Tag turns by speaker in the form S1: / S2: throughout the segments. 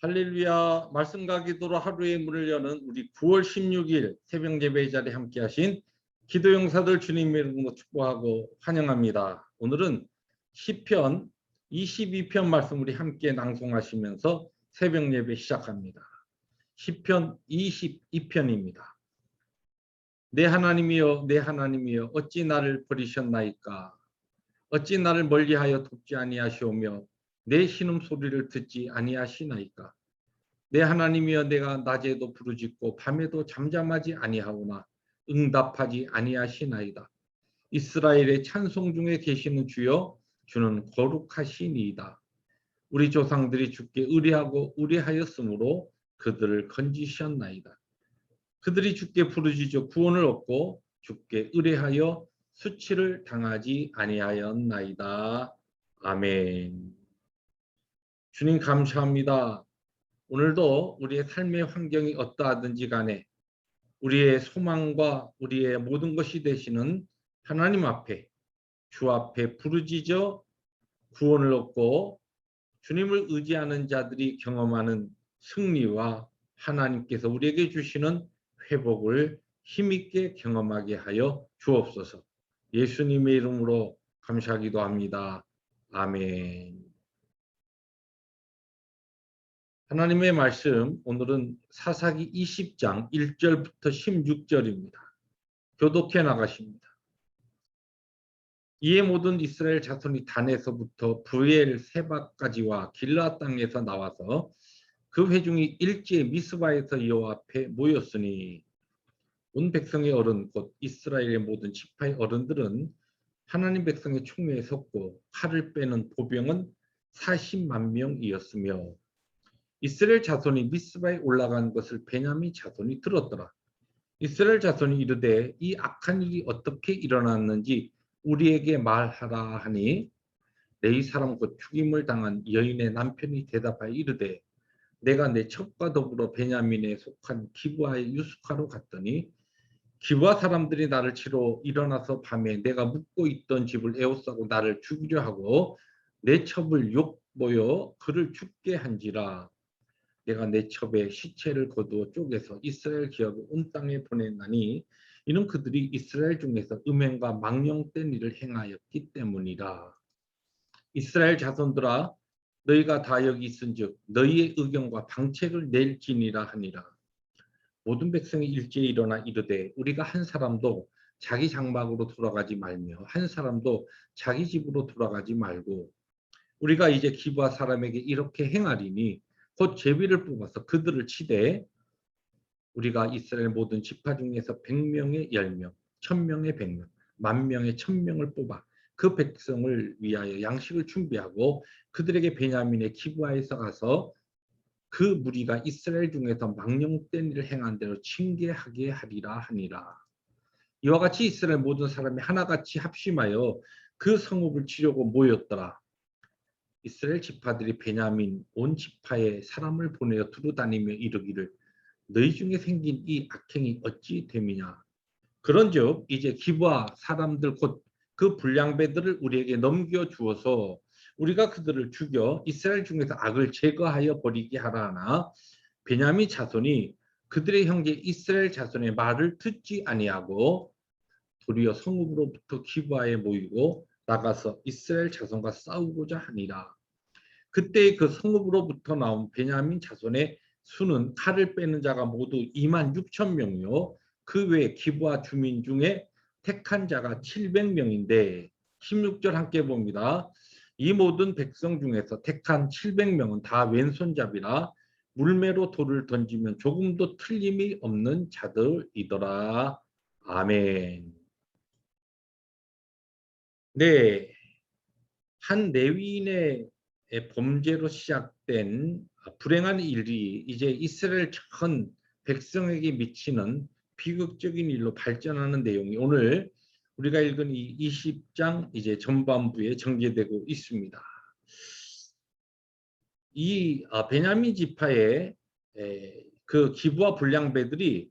S1: 할렐루야 말씀과 기도로 하루의 문을 여는 우리 9월 16일 새벽 예배 자리에 함께 하신 기도 용사들 주님의 이름으로 축복하고 환영합니다. 오늘은 시편 22편 말씀 우리 함께 낭송하시면서 새벽 예배 시작합니다. 시편 22편입니다. 내 하나님이여 내 하나님이여 어찌 나를 버리셨나이까 어찌 나를 멀리하여 돕지 아니하시오며 내 신음 소리를 듣지 아니하시나이까? 내 하나님이여 내가 낮에도 부르짖고 밤에도 잠잠하지 아니하오나 응답하지 아니하시나이다. 이스라엘의 찬송 중에 계시는 주여 주는 거룩하시니이다. 우리 조상들이 주께 의뢰하고 의뢰하였으므로 그들을 건지셨나이다. 그들이 주께 부르짖어 구원을 얻고 주께 의뢰하여 수치를 당하지 아니하였나이다. 아멘 주님 감사합니다. 오늘도 우리의 삶의 환경이 어떠하든지 간에 우리의 소망과 우리의 모든 것이 되시는 하나님 앞에 주 앞에 부르짖어 구원을 얻고 주님을 의지하는 자들이 경험하는 승리와 하나님께서 우리에게 주시는 회복을 힘있게 경험하게 하여 주옵소서. 예수님의 이름으로 감사하기도 합니다. 아멘. 하나님의 말씀 오늘은 사사기 20장 1절부터 16절입니다. 교독해 나가십니다. 이에 모든 이스라엘 자손이 단에서부터 브엘 세바까지와 길라 땅에서 나와서 그 회중이 일제 미스바에서 여호와 앞에 모였으니 온 백성의 어른 곧 이스라엘의 모든 지파의 어른들은 하나님 백성의 총회에 섰고 칼을 빼는 보병은 40만 명이었으며 이스라엘 자손이 미스바에 올라간 것을 베냐민 자손이 들었더라. 이스라엘 자손이 이르되 이 악한 일이 어떻게 일어났는지 우리에게 말하라 하니 레이 사람 곧 죽임을 당한 여인의 남편이 대답하여 이르되 내가 내 첩과 더불어 베냐민에 속한 기부하의 유숙하러 갔더니 기부하 사람들이 나를 치러 일어나서 밤에 내가 묵고 있던 집을 에워싸고 나를 죽이려 하고 내 첩을 욕보여 그를 죽게 한지라 내가 내 첩에 시체를 거두어 쪼개서 이스라엘 기업을 온 땅에 보냈나니 이는 그들이 이스라엘 중에서 음행과 망령된 일을 행하였기 때문이라. 이스라엘 자손들아 너희가 다 여기 있은즉 너희의 의견과 방책을 낼지니라 하니라. 모든 백성이 일제히 일어나 이르되 우리가 한 사람도 자기 장막으로 돌아가지 말며 한 사람도 자기 집으로 돌아가지 말고 우리가 이제 기부하 사람에게 이렇게 행하리니 곧 제비를 뽑아서 그들을 치되 우리가 이스라엘 모든 지파 중에서 100명의 10명, 1000명의 100명, 만 명의 1000명을 뽑아 그 백성을 위하여 양식을 준비하고 그들에게 베냐민의 기부하에서 가서 그 무리가 이스라엘 중에서 망령된 일을 행한 대로 징계하게 하리라 하니라. 이와 같이 이스라엘 모든 사람이 하나같이 합심하여 그 성읍을 치려고 모였더라. 이스라엘 지파들이 베냐민 온 지파에 사람을 보내어 두루다니며 이르기를 너희 중에 생긴 이 악행이 어찌 됨이냐? 그런즉 이제 기부하 사람들 곧 그 불량배들을 우리에게 넘겨 주어서 우리가 그들을 죽여 이스라엘 중에서 악을 제거하여 버리게 하라 하나 베냐민 자손이 그들의 형제 이스라엘 자손의 말을 듣지 아니하고 도리어 성읍으로부터 기부하에 모이고 나가서 이스라엘 자손과 싸우고자 하니라. 그때 그 성읍으로부터 나온 베냐민 자손의 수는 칼을 빼는 자가 모두 2만 6천 명이요. 그 외에 기부와 주민 중에 택한 자가 700명인데 16절 함께 봅니다. 이 모든 백성 중에서 택한 700명은 다 왼손잡이라 물매로 돌을 던지면 조금도 틀림이 없는 자들이더라. 아멘. 네. 한 레위인의 범죄로 시작된 불행한 일이 이제 이스라엘 전 백성에게 미치는 비극적인 일로 발전하는 내용이 오늘 우리가 읽은 이 20장 이제 전반부에 전개되고 있습니다. 이 아, 베냐민 지파의 그 기부와 불량배들이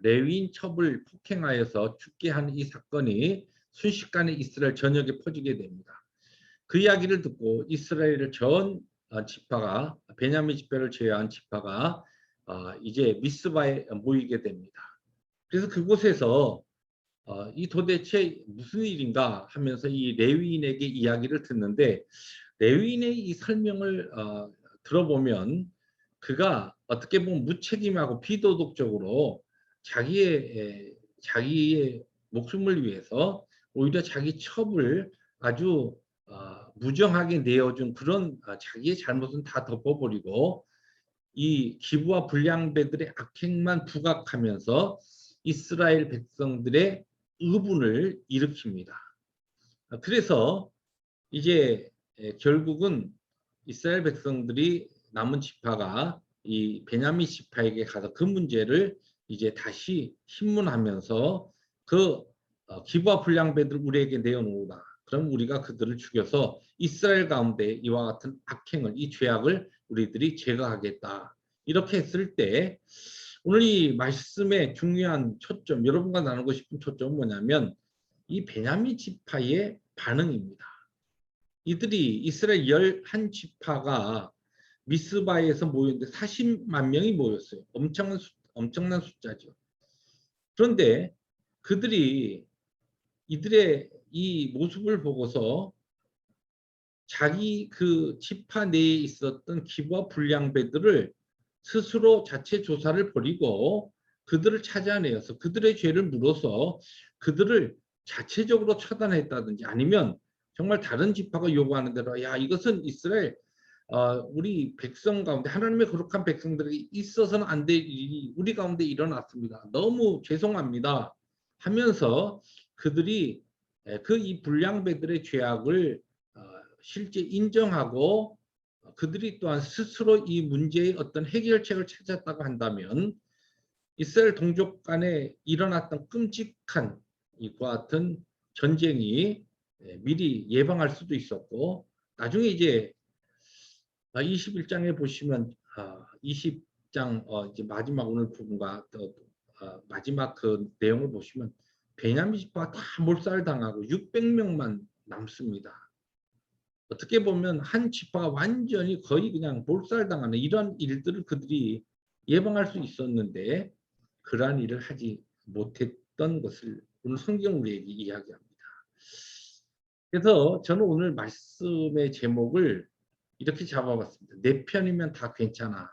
S1: 레위인 첩을 폭행하여서 죽게 한 이 사건이 순식간에 이스라엘 전역에 퍼지게 됩니다. 그 이야기를 듣고 이스라엘 전 어, 지파가 베냐민 지파를 제외한 지파가 어, 이제 미스바에 모이게 됩니다. 그래서 그곳에서 어, 이 도대체 무슨 일인가 하면서 이 레위인에게 이야기를 듣는데 레위인의 이 설명을 어, 들어보면 그가 어떻게 보면 무책임하고 비도덕적으로 자기의 에, 자기의 목숨을 위해서 오히려 자기 첩을 아주 어, 무정하게 내어준 그런 어, 자기의 잘못은 다 덮어버리고 이 기부와 불량배들의 악행만 부각하면서 이스라엘 백성들의 의분을 일으킵니다. 아, 그래서 이제 에, 결국은 이스라엘 백성들이 남은 지파가 이 베냐민 지파에게 가서 그 문제를 이제 다시 신문하면서 그 어, 기부와 불량배들 우리에게 내어놓으라. 그럼 우리가 그들을 죽여서 이스라엘 가운데 이와 같은 악행을 이 죄악을 우리들이 제거하겠다. 이렇게 했을 때 오늘 이 말씀의 중요한 초점 여러분과 나누고 싶은 초점은 뭐냐면 이 베냐민 지파의 반응입니다. 이들이 이스라엘 11지파가 미스바에서 모였는데 40만 명이 모였어요. 엄청난, 수, 엄청난 숫자죠. 그런데 그들이 이들의 이 모습을 보고서 자기 그 지파 내에 있었던 기부와 불량배들을 스스로 자체 조사를 벌이고 그들을 찾아내어서 그들의 죄를 물어서 그들을 자체적으로 처단했다든지 아니면 정말 다른 지파가 요구하는 대로 야 이것은 이스라엘 어, 우리 백성 가운데 하나님의 거룩한 백성들이 있어서는 안 될 일이 우리 가운데 일어났습니다. 너무 죄송합니다. 하면서 그들이 그 이 불량배들의 죄악을 어, 실제 인정하고 그들이 또한 스스로 이 문제의 어떤 해결책을 찾았다고 한다면 이스라엘 동족 간에 일어났던 끔찍한 이와 같은 전쟁이 미리 예방할 수도 있었고 나중에 이제 21장에 보시면 20장 어, 이제 마지막 오늘 부분과 또 어, 마지막 그 내용을 보시면 베냐민 지파가 다 몰살당하고 600명만 남습니다. 어떻게 보면 한 지파가 완전히 거의 그냥 몰살당하는 이런 일들을 그들이 예방할 수 있었는데 그러한 일을 하지 못했던 것을 오늘 성경 우리에게 이야기합니다. 그래서 저는 오늘 말씀의 제목을 이렇게 잡아봤습니다. 내 편이면 다 괜찮아.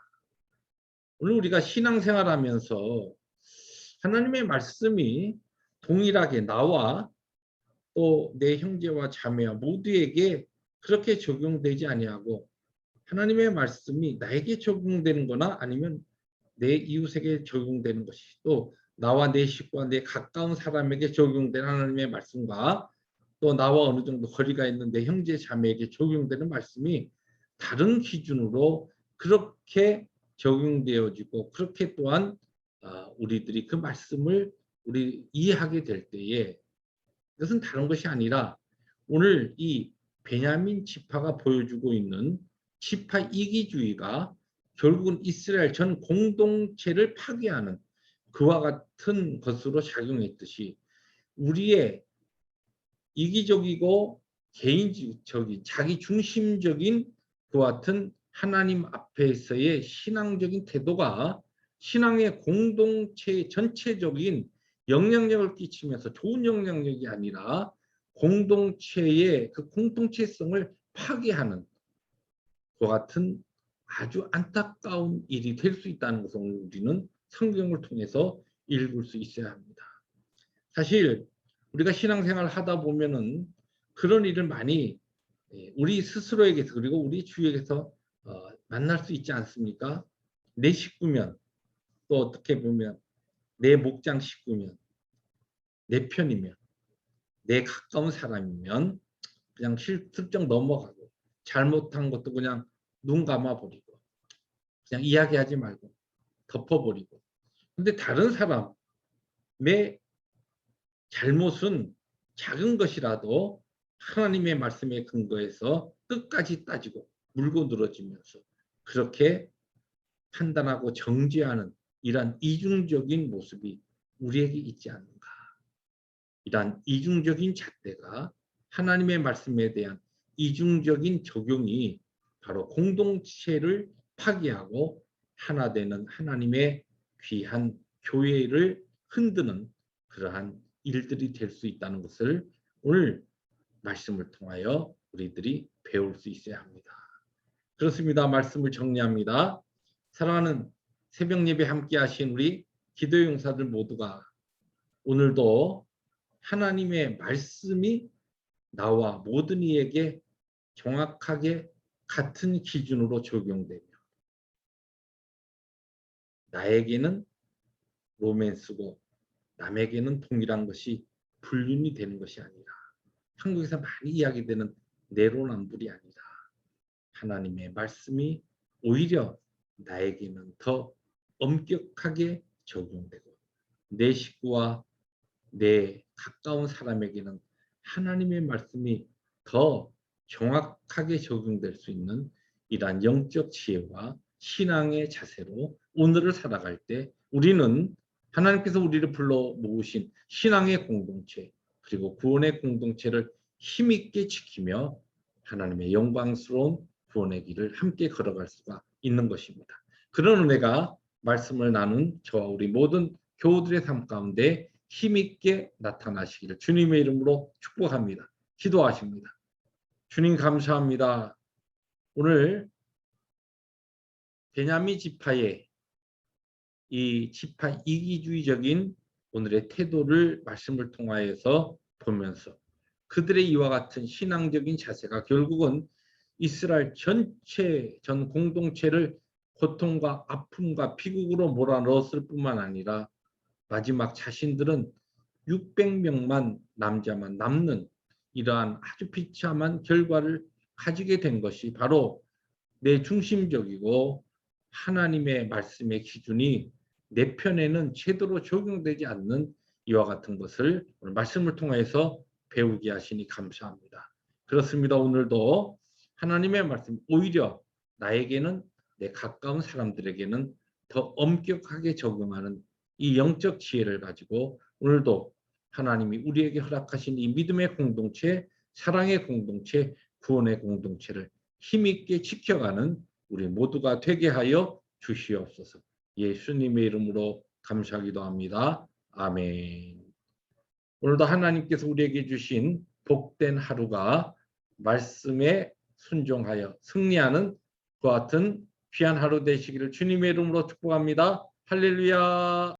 S1: 오늘 우리가 신앙생활하면서 하나님의 말씀이 동일하게 나와 또 내 형제와 자매와 모두에게 그렇게 적용되지 아니하고 하나님의 말씀이 나에게 적용되는 거나 아니면 내 이웃에게 적용되는 것이 또 나와 내 식구와 내 가까운 사람에게 적용되는 하나님의 말씀과 또 나와 어느 정도 거리가 있는 내 형제 자매에게 적용되는 말씀이 다른 기준으로 그렇게 적용되어지고 그렇게 또한 아, 우리들이 그 말씀을 우리 이해하게 될 때에 이것은 다른 것이 아니라 오늘 이 베냐민 지파가 보여주고 있는 지파 이기주의가 결국은 이스라엘 전 공동체를 파괴하는 그와 같은 것으로 작용했듯이 우리의 이기적이고 개인적인 자기 중심적인 그와 같은 하나님 앞에서의 신앙적인 태도가 신앙의 공동체 전체적인 영향력을 끼치면서 좋은 영향력이 아니라 공동체의 그 공동체성을 파괴하는 그 같은 아주 안타까운 일이 될 수 있다는 것을 우리는 성경을 통해서 읽을 수 있어야 합니다. 사실 우리가 신앙생활 하다 보면은 그런 일을 많이 예, 우리 스스로에게서 그리고 우리 주위에서 어, 만날 수 있지 않습니까? 내 식구면 또 어떻게 보면 내 목장 식구면 내 편이면 내 가까운 사람이면 그냥 슬쩍 넘어가고 잘못한 것도 그냥 눈 감아버리고 그냥 이야기하지 말고 덮어버리고. 근데 다른 사람의 잘못은 작은 것이라도 하나님의 말씀에 근거해서 끝까지 따지고 물고 늘어지면서 그렇게 판단하고 정죄하는 이러한 이중적인 모습이 우리에게 있지 않는가. 이러한 이중적인 잣대가 하나님의 말씀에 대한 이중적인 적용이 바로 공동체를 파괴하고 하나 되는 하나님의 귀한 교회를 흔드는 그러한 일들이 될 수 있다는 것을 오늘 말씀을 통하여 우리들이 배울 수 있어야 합니다. 그렇습니다. 말씀을 정리합니다. 사랑하는 새벽 예배 함께 하신 우리 기도 용사들 모두가 오늘도 하나님의 말씀이 나와 모든 이에게 정확하게 같은 기준으로 적용되며 나에게는 로맨스고 남에게는 동일한 것이 불륜이 되는 것이 아니라 한국에서 많이 이야기되는 내로남불이 아니라 하나님의 말씀이 오히려 나에게는 더 엄격하게 적용되고 내 식구와 내 가까운 사람에게는 하나님의 말씀이 더 정확하게 적용될 수 있는 이러한 영적 지혜와 신앙의 자세로 오늘을 살아갈 때 우리는 하나님께서 우리를 불러 모으신 신앙의 공동체 그리고 구원의 공동체를 힘있게 지키며 하나님의 영광스러운 구원의 길을 함께 걸어갈 수가 있는 것입니다. 그런 은혜가 말씀을 나눈 저와 우리 모든 교우들의 삶 가운데 힘있게 나타나시기를 주님의 이름으로 축복합니다. 기도하십니다. 주님 감사합니다. 오늘 베냐민 지파의 이 지파 이기주의적인 오늘의 태도를 말씀을 통하여서 보면서 그들의 이와 같은 신앙적인 자세가 결국은 이스라엘 전체 전 공동체를 고통과 아픔과 비극으로 몰아넣었을 뿐만 아니라 마지막 자신들은 600명만 남자만 남는 이러한 아주 비참한 결과를 가지게 된 것이 바로 내 중심적이고 하나님의 말씀의 기준이 내 편에는 제대로 적용되지 않는 이와 같은 것을 오늘 말씀을 통해서 배우게 하시니 감사합니다. 그렇습니다. 오늘도 하나님의 말씀 오히려 나에게는 내 가까운 사람들에게는 더 엄격하게 적용하는 이 영적 지혜를 가지고 오늘도 하나님이 우리에게 허락하신 이 믿음의 공동체, 사랑의 공동체, 구원의 공동체를 힘있게 지켜가는 우리 모두가 되게 하여 주시옵소서. 예수님의 이름으로 감사하기도 합니다. 아멘. 오늘도 하나님께서 우리에게 주신 복된 하루가 말씀에 순종하여 승리하는 그 같은 귀한 하루 되시기를 주님의 이름으로 축복합니다. 할렐루야.